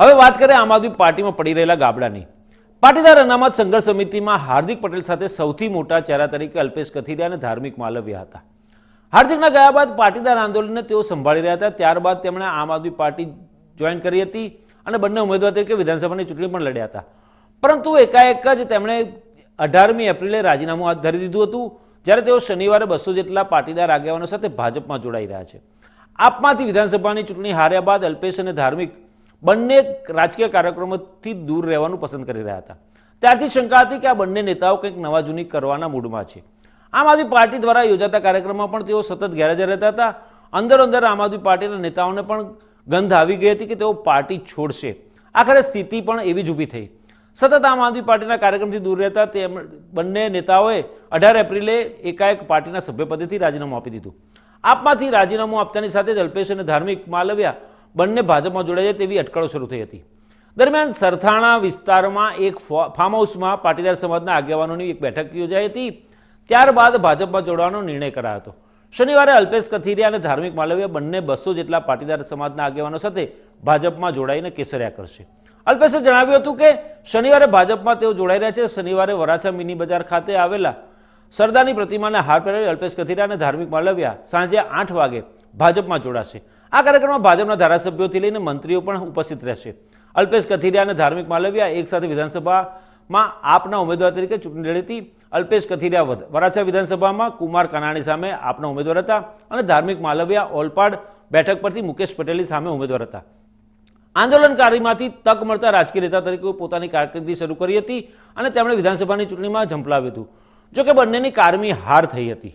હવે વાત કરીએ આમ આદમી પાર્ટીમાં પડી રહેલા ગાબડાની. પાટીદાર અનામત સંઘર્ષ સમિતિમાં હાર્દિક પટેલ સાથે સૌથી મોટા ચહેરા તરીકે અલ્પેશ કથિરિયા અને ધાર્મિક માલવ્યા હતા. હાર્દિકના ગયા બાદ પાટીદાર આંદોલનને તેઓ સંભાળી રહ્યા હતા. ત્યારબાદ તેમણે આમ આદમી પાર્ટી જોઈન કરી હતી અને બંને ઉમેદવાર તરીકે વિધાનસભાની ચૂંટણી પણ લડ્યા હતા. પરંતુ એકાએક જ તેમણે અઢારમી એપ્રિલે રાજીનામું હાથ ધરી દીધું હતું. જ્યારે તેઓ શનિવારે બસો જેટલા પાટીદાર આગેવાનો સાથે ભાજપમાં જોડાઈ રહ્યા છે. આપમાંથી વિધાનસભાની ચૂંટણી હાર્યા બાદ અલ્પેશ અને ધાર્મિક બંને રાજકીય કાર્યક્રમોથી દૂર રહેવાનું પસંદ કરી રહ્યા હતા. ત્યારથી શંકા હતી કે આ બંને નેતાઓ કંઈક નવા જૂની કરવાના મૂડમાં છે. આમ આદમી પાર્ટી દ્વારા યોજાતા કાર્યક્રમમાં પણ તેઓ સતત ગેરહાજર રહેતા હતા. અંદર અંદર આમ આદમી પાર્ટીના નેતાઓને પણ ગંધ આવી ગઈ હતી કે તેઓ પાર્ટી છોડશે. આખરે સ્થિતિ પણ એવી જ ઊભી થઈ. સતત આમ આદમી પાર્ટીના કાર્યક્રમથી દૂર રહેતા તે બંને નેતાઓએ અઢાર એપ્રિલે એકાએક પાર્ટીના સભ્યપદેથી રાજીનામું આપી દીધું. આપમાંથી રાજીનામું આપતાની સાથે જ અલ્પેશ અને ધાર્મિક માલવ્યા બંને ભાજપમાં જોડાઈ જાય તેવી અટકળો શરૂ થઈ હતી. દરમિયાન સરથાણા વિસ્તારમાં એક ફાર્મ હાઉસમાં પાટીદાર સમાજના આગેવાનોની એક બેઠક યોજાઈ હતી. ત્યારબાદ ભાજપમાં જોડવાનો નિર્ણય કરાયો હતો. શનિવારે અલ્પેશ કથિરિયા અને ધાર્મિક માલવ્ય બંને બસો જેટલા પાટીદાર સમાજના આગેવાનો સાથે ભાજપમાં જોડાઈને કેસર્યા કરશે. અલ્પેશે જણાવ્યું હતું કે શનિવારે ભાજપમાં તેઓ જોડાઈ રહ્યા છે. શનિવારે વરાછા મિની બજાર ખાતે આવેલા સરદારની પ્રતિમાને હાર પહેરાવી અલ્પેશ કથિરા અને ધાર્મિક માલવ્યા સાંજે આઠ વાગે ભાજપમાં જોડાશે. આ કાર્યક્રમમાં ભાજપના ધારાસભ્યોથી લઈને મંત્રીઓ પણ ઉપસ્થિત રહેશે. અલ્પેશ કથિરિયા અને ધાર્મિક માલવ્યા એક સાથે વિધાનસભામાં આપના ઉમેદવાર તરીકે ચૂંટણી લડી હતી અલ્પેશ કથિરિયા વરાછા વિધાનસભામાં કુમાર કાનાણી સામે આપના ઉમેદવાર હતા અને ધાર્મિક માલવ્યા ઓલપાડ બેઠક પરથી મુકેશ પટેલની સામે ઉમેદવાર હતા. આંદોલનકારીમાંથી તક મળતા રાજકીય નેતા તરીકે પોતાની કારકિર્દી શરૂ કરી હતી અને તેમણે વિધાનસભાની ચૂંટણીમાં ઝંપલાવ્યું હતું. જોકે બંનેની કારમી હાર થઈ હતી.